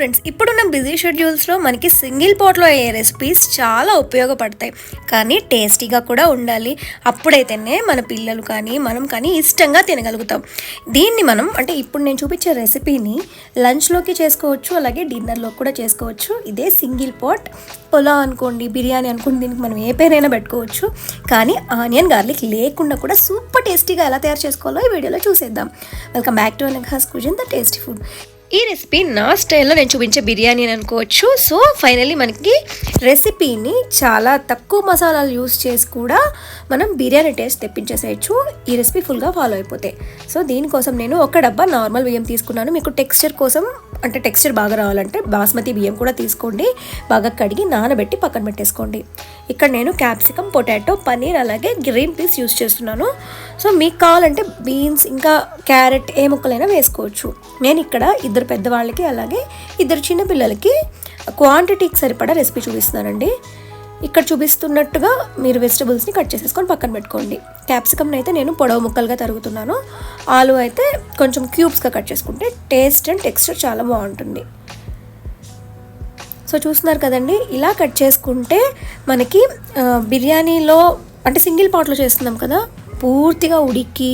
Friends ఇప్పుడున్న busy షెడ్యూల్స్లో మనకి single పాట్లో అయ్యే రెసిపీస్ చాలా ఉపయోగపడతాయి. కానీ టేస్టీగా కూడా ఉండాలి. అప్పుడైతేనే మన పిల్లలు కానీ మనం కానీ ఇష్టంగా తినగలుగుతాం. దీన్ని మనం అంటే ఇప్పుడు నేను చూపించే రెసిపీని లంచ్లోకి చేసుకోవచ్చు అలాగే డిన్నర్లో కూడా చేసుకోవచ్చు. ఇదే సింగిల్ పాట్ పులావ్ అనుకోండి బిర్యానీ అనుకోండి దీనికి మనం ఏ పేరైనా పెట్టుకోవచ్చు. కానీ ఆనియన్ గార్లిక్ లేకుండా కూడా సూపర్ టేస్టీగా ఎలా తయారు చేసుకోవాలో ఈ వీడియోలో చూసేద్దాం. Welcome back to Anagha's cuisine the tasty food ఈ రెసిపీ నా స్టైల్లో నేను చూపించే బిర్యానీ అని అనుకోవచ్చు. సో ఫైనల్లీ మనకి రెసిపీని చాలా తక్కువ మసాలాలు యూస్ చేసి కూడా మనం బిర్యానీ టేస్ట్ తెప్పించేసేయచ్చు. ఈ రెసిపీ ఫుల్గా ఫాలో అయిపోతే. సో దీనికోసం నేను ఒక డబ్బా నార్మల్ బియ్యం తీసుకున్నాను. మీకు టెక్స్చర్ కోసం అంటే టెక్స్చర్ బాగా రావాలంటే బాస్మతి బియ్యం కూడా తీసుకోండి. బాగా కడిగి నానబెట్టి పక్కన పెట్టేసుకోండి. ఇక్కడ నేను క్యాప్సికమ్ పొటాటో పన్నీర్ అలాగే గ్రీన్ పీస్ యూస్ చేస్తున్నాను. సో మీకు కావాలంటే బీన్స్ ఇంకా క్యారెట్ ఏ ముక్కలైనా వేసుకోవచ్చు. నేను ఇక్కడ ఇద్దరు పెద్దవాళ్ళకి అలాగే ఇద్దరు చిన్నపిల్లలకి క్వాంటిటీకి సరిపడా రెసిపీ చూపిస్తున్నానండి. ఇక్కడ చూపిస్తున్నట్టుగా మీరు వెజిటబుల్స్ని కట్ చేసేసుకొని పక్కన పెట్టుకోండి. క్యాప్సికమ్ని అయితే నేను పొడవు ముక్కలుగా తరుగుతున్నాను. ఆలు అయితే కొంచెం క్యూబ్స్గా కట్ చేసుకుంటే టేస్ట్ అండ్ టెక్స్చర్ చాలా బాగుంటుంది. సో చూస్తున్నారు కదండి ఇలా కట్ చేసుకుంటే మనకి బిర్యానీలో అంటే సింగిల్ పాట్లో చేస్తున్నాం కదా పూర్తిగా ఉడికి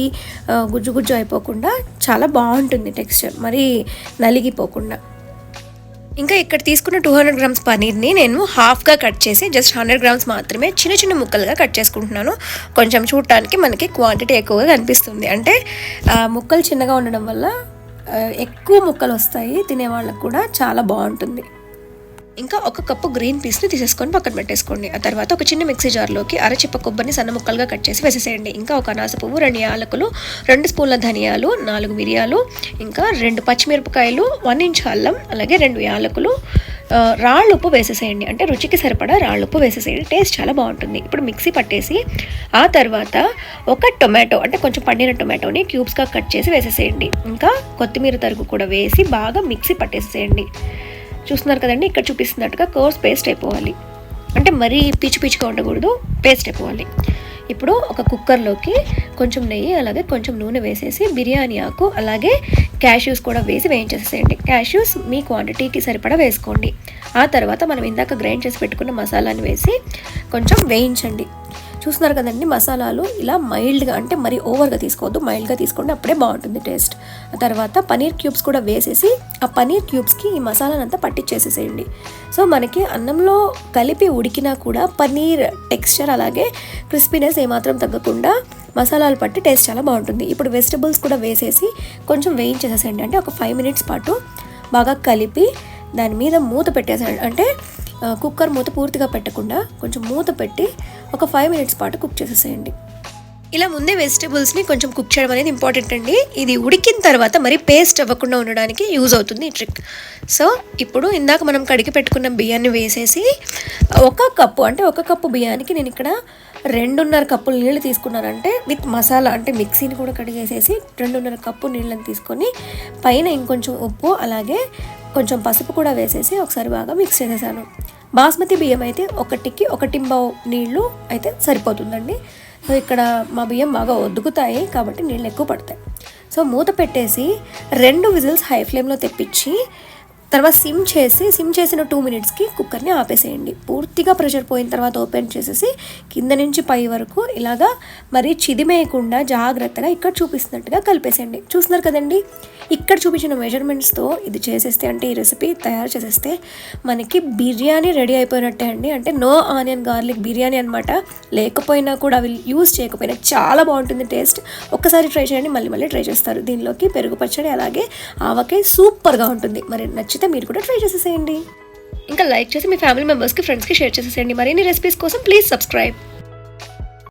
గుజ్జు గుజ్జు అయిపోకుండా చాలా బాగుంటుంది టెక్స్చర్ మరి నలిగిపోకుండా. ఇంకా ఇక్కడ తీసుకున్న టూ హండ్రెడ్ గ్రామ్స్ పనీర్ని నేను హాఫ్గా కట్ చేసి జస్ట్ హండ్రెడ్ గ్రామ్స్ మాత్రమే చిన్న చిన్న ముక్కలుగా కట్ చేసుకుంటున్నాను. కొంచెం చూడటానికి మనకి క్వాంటిటీ ఎక్కువగా కనిపిస్తుంది. అంటే ముక్కలు చిన్నగా ఉండడం వల్ల ఎక్కువ ముక్కలు వస్తాయి తినే వాళ్ళకు కూడా చాలా బాగుంటుంది. ఇంకా ఒక కప్పు గ్రీన్ పీస్ని తీసేసుకొని పక్కన పెట్టేసుకోండి. ఆ తర్వాత ఒక చిన్న మిక్సీ జార్లోకి అరచిప్ప కొబ్బరిని సన్న ముక్కలుగా కట్ చేసి వేసేసేయండి. ఇంకా ఒక అనాస పువ్వు రెండు యాలకులు రెండు స్పూన్ల ధనియాలు నాలుగు మిరియాలు ఇంకా రెండు పచ్చిమిరపకాయలు వన్ ఇంచ్ అల్లం అలాగే రెండు యాలకులు రాళ్ళు ఉప్పు వేసేసేయండి. అంటే రుచికి సరిపడా రాళ్ళు ఉప్పు వేసేసేయండి. టేస్ట్ చాలా బాగుంటుంది. ఇప్పుడు మిక్సీ పట్టేసి ఆ తర్వాత ఒక టొమాటో అంటే కొంచెం పండిన టొమాటోని క్యూబ్స్గా కట్ చేసి వేసేసేయండి. ఇంకా కొత్తిమీర తరుగు కూడా వేసి బాగా మిక్సీ పట్టేసేయండి. చూస్తున్నారు కదండి ఇక్కడ చూపిస్తున్నట్టుగా కోర్స్ పేస్ట్ అయిపోవాలి. అంటే మరీ పిచ్చి పిచ్చిగా ఉండకూడదు పేస్ట్ అయిపోవాలి. ఇప్పుడు ఒక కుక్కర్లోకి కొంచెం నెయ్యి అలాగే కొంచెం నూనె వేసేసి బిర్యానీ ఆకు అలాగే క్యాష్యూస్ కూడా వేసి వేయించేసేయండి. క్యాష్యూస్ మీ క్వాంటిటీకి సరిపడా వేసుకోండి. ఆ తర్వాత మనం ఇందాక గ్రైండ్ చేసి పెట్టుకున్న మసాలాని వేసి కొంచెం వేయించండి. చూస్తున్నారు కదండి మసాలాలు ఇలా మైల్డ్గా అంటే మరీ ఓవర్గా తీసుకోవద్దు మైల్డ్గా తీసుకోండి అప్పుడే బాగుంటుంది టేస్ట్ తర్వాత పనీర్ క్యూబ్స్ కూడా వేసేసి ఆ పనీర్ క్యూబ్స్కి ఈ మసాలానంతా పట్టించేసేసేయండి సో మనకి అన్నంలో కలిపి ఉడికినా కూడా పనీర్ టెక్స్చర్ అలాగే క్రిస్పీనెస్ ఏమాత్రం తగ్గకుండా మసాలాలు పట్టి టేస్ట్ చాలా బాగుంటుంది. ఇప్పుడు వెజిటబుల్స్ కూడా వేసేసి కొంచెం వేయించేసేసేయండి. అంటే ఒక ఫైవ్ మినిట్స్ పాటు బాగా కలిపి దాని మీద మూత పెట్టేసాడు అంటే కుక్కర్ మూత పూర్తిగా పెట్టకుండా కొంచెం మూత పెట్టి ఒక ఫైవ్ మినిట్స్ పాటు కుక్ చేసేసేయండి. ఇలా ముందే వెజిటబుల్స్ని కొంచెం కుక్ చేయడం అనేది ఇంపార్టెంట్ అండి. ఇది ఉడికిన తర్వాత మరి పేస్ట్ అవ్వకుండా ఉండడానికి యూజ్ అవుతుంది ఈ ట్రిక్ సో ఇప్పుడు ఇందాక మనం కడిగి పెట్టుకున్న బియ్యాన్ని వేసేసి ఒక కప్పు అంటే ఒక కప్పు బియ్యానికి నేను ఇక్కడ రెండున్నర కప్పులు నీళ్ళు తీసుకున్నానంటే విత్ మసాలా అంటే మిక్సీని కూడా కడిగేసేసి రెండున్నర కప్పు నీళ్ళని తీసుకొని పైన ఇంకొంచెం ఉప్పు అలాగే కొంచెం పసుపు కూడా వేసేసి ఒకసారి బాగా మిక్స్ చేసేసాను. బాస్మతి బియ్యం అయితే ఒకటికి ఒకటి బావు నీళ్ళు అయితే సరిపోతుందండి. సో ఇక్కడ మా బియ్యం బాగా ఒద్దుకుతాయి కాబట్టి నీళ్ళు ఎక్కువ పడతాయి. సో మూత పెట్టేసి రెండు విజిల్స్ హై ఫ్లేమ్లో తెప్పించి తర్వాత సిమ్ చేసి సిమ్ చేసిన టూ మినిట్స్కి కుక్కర్ని ఆపేసేయండి. పూర్తిగా ప్రెషర్ పోయిన తర్వాత ఓపెన్ చేసేసి కింద నుంచి పై వరకు ఇలాగా మరీ చిదిమేయకుండా జాగ్రత్తగా ఇక్కడ చూపిస్తున్నట్టుగా కలిపేసేయండి. చూస్తున్నారు కదండి? ఇక్కడ చూపించిన మెజర్మెంట్స్తో ఇది చేసేస్తే అంటే ఈ రెసిపీ తయారు చేసేస్తే మనకి బిర్యానీ రెడీ అయిపోయినట్టే అండి. అంటే నో ఆనియన్ గార్లిక్ బిర్యానీ అనమాట లేకపోయినా కూడా అవి యూస్ చేయకపోయినా చాలా బాగుంటుంది టేస్ట్ ఒక్కసారి ట్రై చేయండి మళ్ళీ మళ్ళీ ట్రై చేస్తారు. దీనిలోకి పెరుగు పచ్చడి అలాగే ఆవకాయ సూపర్గా ఉంటుంది. మరి నచ్చితే మీరు కూడా ట్రై చేసేసేయండి. ఇంకా లైక్ చేసి మీ ఫ్యామిలీ మెంబర్స్కి ఫ్రెండ్స్కి షేర్ చేసేసేయండి. మరిన్ని రెసిపీస్ కోసం ప్లీజ్ సబ్స్క్రైబ్